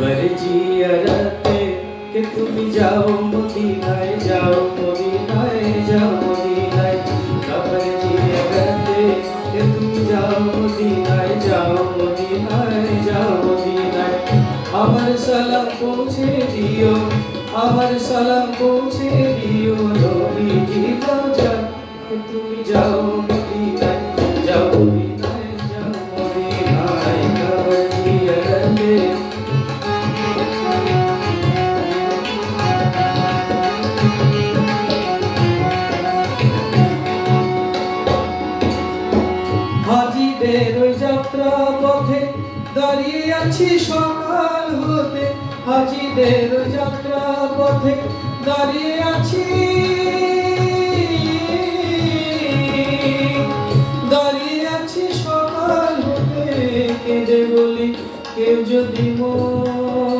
আবার জিয়ারাতে কে তুমি যাও মদিনায় যাও মদিনায় যাও, মদিনায়। আবার জিয়ারাতে কে তুমি যাও মদিনায় যাও মদিনায় যাও, মদিনায়। আমার সালাম পৌঁছে দিও, আমার সালাম পৌঁছে দিও, নবীজি দাও যা তুমি যাও দাঁড়িয়ে আছি সকাল হতে, হাজিদের যাত্রা পথে দাঁড়িয়ে আছি। দাঁড়িয়ে আছি সকাল হতে, কেঁদে বলি কেউ যদি মন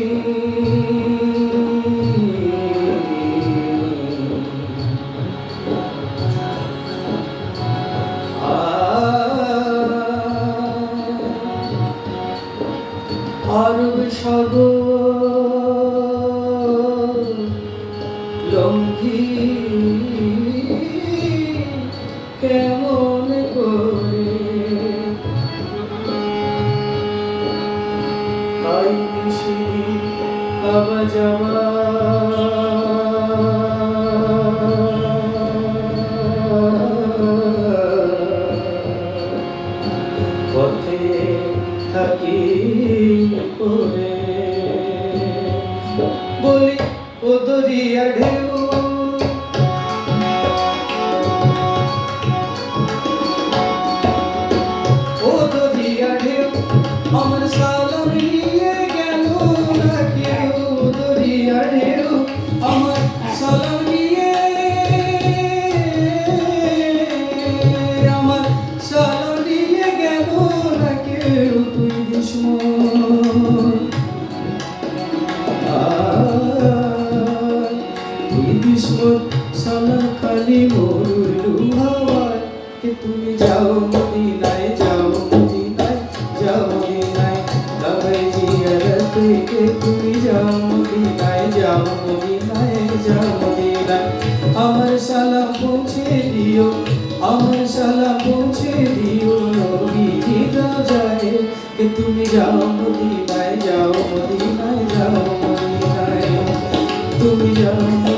সাগর লঙ্ঘি কেমন করে? আবা দরিয়া ঢেউ। ও দরিয়া ঢেউ আমার সালাম নিয়ে গেল না কেউ দরিয়া ঢেউ আমার সালাম নিয়ে আমার সালাম নিয়ে গেল না কেউ তুই দুশ্মন। কে তুমি যাও মদিনায় যাও মদিনায় যাও মদিনায় তবে জিয়ারতে কে তুমি যাও মদিনায় যাও মদিনায় যাও মদিনায় আমার সালাম পৌঁছে দিও আমার সালাম পৌঁছে দিও নবীজি যায় কে তুমি যাও মদিনায় যাও মদিনায় যাও মদিনায় তুমি যাও